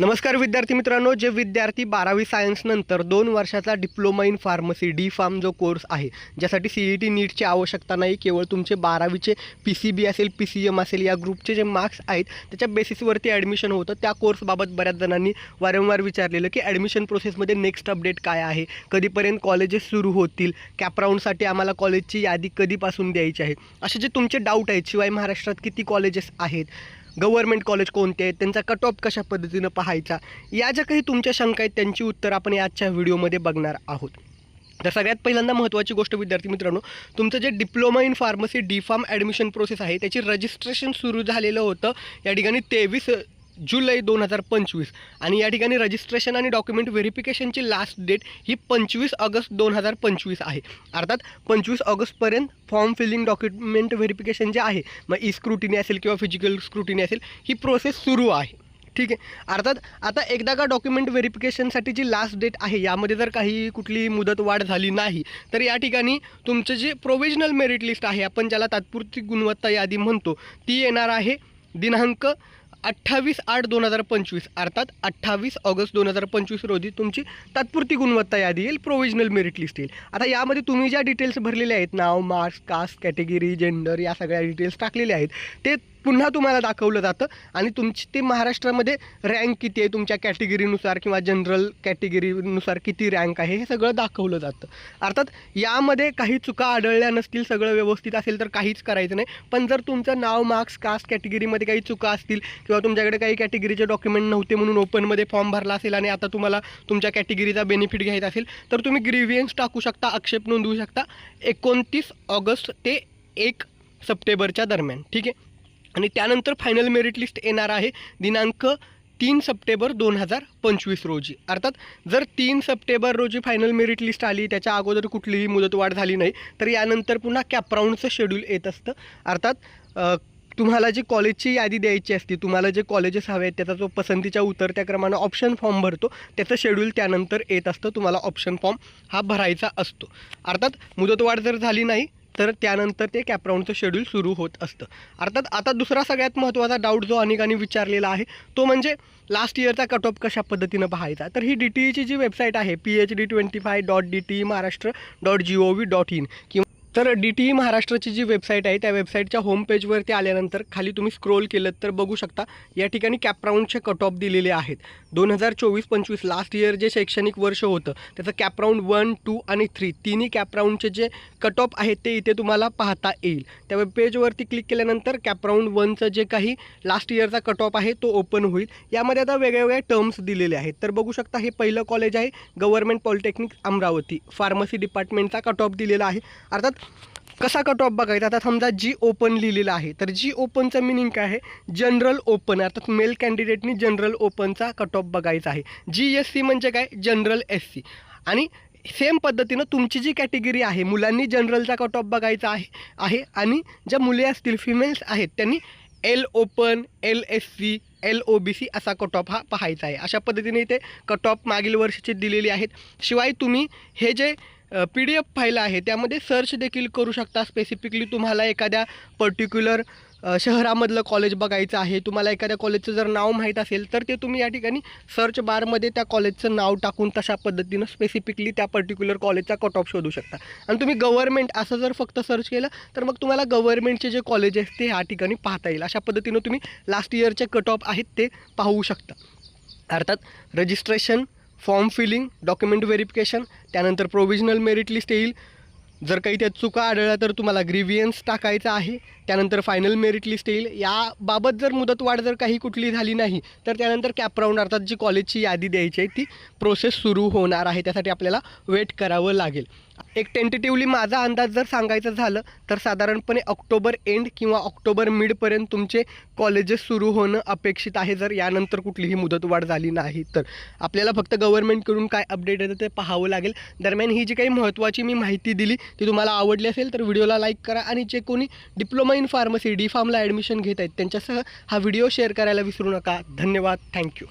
नमस्कार विद्यार्थी मित्रांनो जे विद्यार्थी बारावी सायन्सनंतर दोन वर्षाचा diploma in pharmacy D pharm जो कोर्स आहे ज्यासाठी सी ई टी नीटची आवश्यकता नाही केवळ तुमचे बारावीचे पी सी बी असेल पी सी एम असेल या ग्रुपचे जे मार्क्स आहेत त्याच्या बेसिसवरती ॲडमिशन होतं. त्या कोर्सबाबत बऱ्याच जणांनी वारंवार विचारलेलं की ॲडमिशन प्रोसेसमध्ये नेक्स्ट अपडेट काय आहे? कधीपर्यंत कॉलेजेस सुरू होतील? कॅपराऊंडसाठी आम्हाला कॉलेजची यादी कधीपासून द्यायची आहे? असे जे तुमचे डाऊट आहेत शिवाय महाराष्ट्रात किती कॉलेजेस आहेत? गव्हर्नमेंट कॉलेज कोणते आहेत त्यांचा कट ऑफ कशा पद्धतीनं पाहायचा या ज्या काही तुमच्या शंका आहेत त्यांची उत्तर आपण आजच्या व्हिडिओमध्ये बघणार आहोत. तर सगळ्यात पहिल्यांदा महत्त्वाची गोष्ट विद्यार्थी मित्रांनो तुमचं जे diploma in pharmacy D pharm admission process आहे त्याची रजिस्ट्रेशन सुरू झालेलं होतं या ठिकाणी तेवीस जुलै दोन हजार पंचवीस. आणि या ठिकाणी रजिस्ट्रेशन आणि डॉक्युमेंट व्हेरिफिकेशनची लास्ट डेट ही पंचवीस ऑगस्ट दोन हजार पंचवीस आहे. अर्थात पंचवीस ऑगस्टपर्यंत फॉर्म फिलिंग डॉक्युमेंट व्हेरिफिकेशन जे आहे मग ई स्क्रुटिनी असेल किंवा फिजिकल स्क्रुटिनी असेल ही प्रोसेस सुरू आहे. ठीक आहे? अर्थात आता एकदा का डॉक्युमेंट व्हेरिफिकेशनसाठी जी लास्ट डेट आहे यामध्ये जर काही कुठली मुदत वाढ झाली नाही तर या ठिकाणी तुमचं जे प्रोव्हिजनल मेरिट लिस्ट आहे आपण ज्याला तात्पुरती गुणवत्ता यादी म्हणतो ती येणार आहे दिनांक अठ्ठावीस आठ दोन हजार पंचवीस अर्थात अठ्ठावीस ऑगस्ट दोन हजार पंचवीस रोजी तुमची तात्पुरती गुणवत्ता यादी येईल प्रोव्हिजनल मेरिट लिस्ट येईल. आता यामध्ये तुम्ही ज्या डिटेल्स भरलेल्या आहेत नाव मार्क्स कास्ट कॅटेगरी जेंडर या सगळ्या डिटेल्स टाकलेल्या आहेत ते पुन्हा तुम्हाला दाखवलं जातं. आणि तुमची ते महाराष्ट्रामध्ये रँक किती आहे? तुमच्या कॅटेगरीनुसार किंवा जनरल कॅटेगरीनुसार किती रँक आहे? हे सगळं दाखवलं जातं. अर्थात यामध्ये काही चुका आढळल्या नसतील सगळं व्यवस्थित असेल तर काहीच करायचं नाही. पण जर तुमचं नाव मार्क्स कास्ट कॅटेगरीमध्ये काही चुका असतील किंवा तुमच्याकडे काही कॅटेगरीचे डॉक्युमेंट नव्हते म्हणून ओपनमध्ये फॉर्म भरला असेल आणि आता तुम्हाला तुमच्या कॅटेगरीचा बेनिफिट घ्यायचा असेल तर तुम्ही ग्रीवियन्स टाकू शकता आक्षेप नोंदवू शकता. एकोणतीस ऑगस्ट ते एक सप्टेंबरच्या दरम्यान. ठीक आहे? आणि त्यानंतर फायनल मेरिट लिस्ट येणार आहे दिनांक तीन सप्टेंबर दोन हजार पंचवीस रोजी. अर्थात जर तीन सप्टेंबर रोजी फायनल मेरिट लिस्ट आली त्याच्या अगोदर कुठलीही मुदतवाढ झाली नाही तर यानंतर पुन्हा कॅपराऊंडचं शेड्यूल येत असतं. अर्थात तुम्हाला जी कॉलेजची यादी द्यायची असते तुम्हाला जे कॉलेजेस हवे आहेत त्याचा जो पसंतीच्या उतरत्या क्रमानं ऑप्शन फॉर्म भरतो त्याचं शेड्यूल त्यानंतर येत असतं तुम्हाला ऑप्शन फॉर्म हा भरायचा असतो. अर्थात मुदतवाढ जर झाली नाही तर त्यानंतर ते कॅपराऊंडचं शेड्यूल सुरू होत असतं. अर्थात आता दुसरा सगळ्यात महत्त्वाचा डाऊट जो अनेकांनी विचारलेला आहे तो म्हणजे लास्ट इयरचा कट ऑफ कशा पद्धतीनं पाहायचा? तर ही डी टी ईची जी वेबसाईट आहे P H D twenty five dot D T Maharashtra dot G O V dot in किंवा तर डी टी ई महाराष्ट्राची जी वेबसाईट आहे त्या वेबसाईटच्या होम पेजवरती आल्यानंतर खाली तुम्ही स्क्रोल केलं तर बघू शकता या ठिकाणी कॅपराऊंडचे कट ऑफ दिलेले आहेत. दोन हजार चोवीस पंचवीस लास्ट इयर जे शैक्षणिक वर्ष होतं त्याचं कॅपराऊंड वन टू आणि थ्री तिन्ही कॅपराऊंडचे जे कट ऑफ आहेत ते इथे तुम्हाला पाहता येईल. त्या वेब पेजवरती क्लिक केल्यानंतर कॅपराऊंड वनचं जे काही लास्ट इयरचा कट ऑफ आहे तो ओपन होईल. यामध्ये आता वेगळ्या वेगळ्या टर्म्स दिलेले आहेत. तर बघू शकता हे पहिलं कॉलेज आहे गव्हर्नमेंट पॉलिटेक्निक अमरावती. फार्मसी डिपार्टमेंटचा कट ऑफ दिलेला आहे. अर्थात कसा कट ऑफ बघायचा? आता समजा जी ओपन लिहिलेलं आहे. तर जी ओपनचं मिनिंग काय आहे? जनरल ओपन अर्थात मेल कॅन्डिडेटनी जनरल ओपनचा कट ऑफ बघायचा आहे? जी एस सी म्हणजे काय? जनरल एस सी आणि सेम पद्धतीनं तुमची जी कॅटेगरी आहे मुलांनी जनरलचा कट ऑफ बघायचा आहे? आहे. आणि ज्या मुले असतील फिमेल्स आहेत त्यांनी L open L S C L O B C असा कट ऑफ हा पाहायचा आहे. अशा पद्धतीने इथे कट ऑफ मागील वर्षाचे दिलेली आहेत. शिवाय तुम्ही हे J P D F file आहे. त्यामध्ये सर्च देखील करू शकता. स्पेसिफिकली तुम्हाला एखाद्या पर्टिक्युलर शहरामधलं कॉलेज बघायचं आहे. तुम्हाला एखाद्या कॉलेजचं जर नाव माहीत असेल तर ते तुम्ही या ठिकाणी सर्च बारमध्ये त्या कॉलेजचं नाव टाकून तशा पद्धतीनं स्पेसिफिकली त्या पर्टिक्युलर कॉलेजचा कट ऑफ शोधू शकता. आणि तुम्ही गव्हर्मेंट असं जर फक्त सर्च केलं तर मग तुम्हाला गव्हर्मेंटचे जे कॉलेज आहेत ते ह्या ठिकाणी पाहता येईल. अशा पद्धतीनं तुम्ही लास्ट इयरचे कट ऑफ आहेत ते पाहू शकता. अर्थात registration form filling document verification त्यानंतर प्रोव्हिजनल मेरिट लिस्ट येईल. जर काही त्यात चुका आढळल्या तर तुम्हाला ग्रीवियन्स टाकायचा आहे. त्यानंतर फायनल मेरिट लिस्ट येईल. याबाबत जर मुदतवाढ जर काही कुठली झाली नाही तर त्यानंतर कॅपराऊंड अर्थात जी कॉलेजची यादी द्यायची आहे ती प्रोसेस सुरू होणार आहे. त्यासाठी आपल्याला वेट करावं लागेल. एक टेंटेटिव्हली माझा अंदाज जर सांगायचं झालं तर साधारणपणे ऑक्टोबर एंड किंवा ऑक्टोबर मिडपर्यंत तुमचे कॉलेजेस सुरू होणं अपेक्षित आहे. जर यानंतर कुठलीही मुदतवाढ झाली नाही तर आपल्याला फक्त गव्हर्नमेंटकडून काय अपडेट येतं ते पाहावं लागेल. दरम्यान ही जी काही महत्त्वाची मी माहिती दिली ती तुम्हाला आवडली असेल तर व्हिडिओला लाईक करा आणि जे कोणी डिप्लोमा इन फार्मसी डी फार्मला ॲडमिशन घेत आहेत त्यांच्यासह हा व्हिडिओ शेअर करायला विसरू नका. धन्यवाद. थँक्यू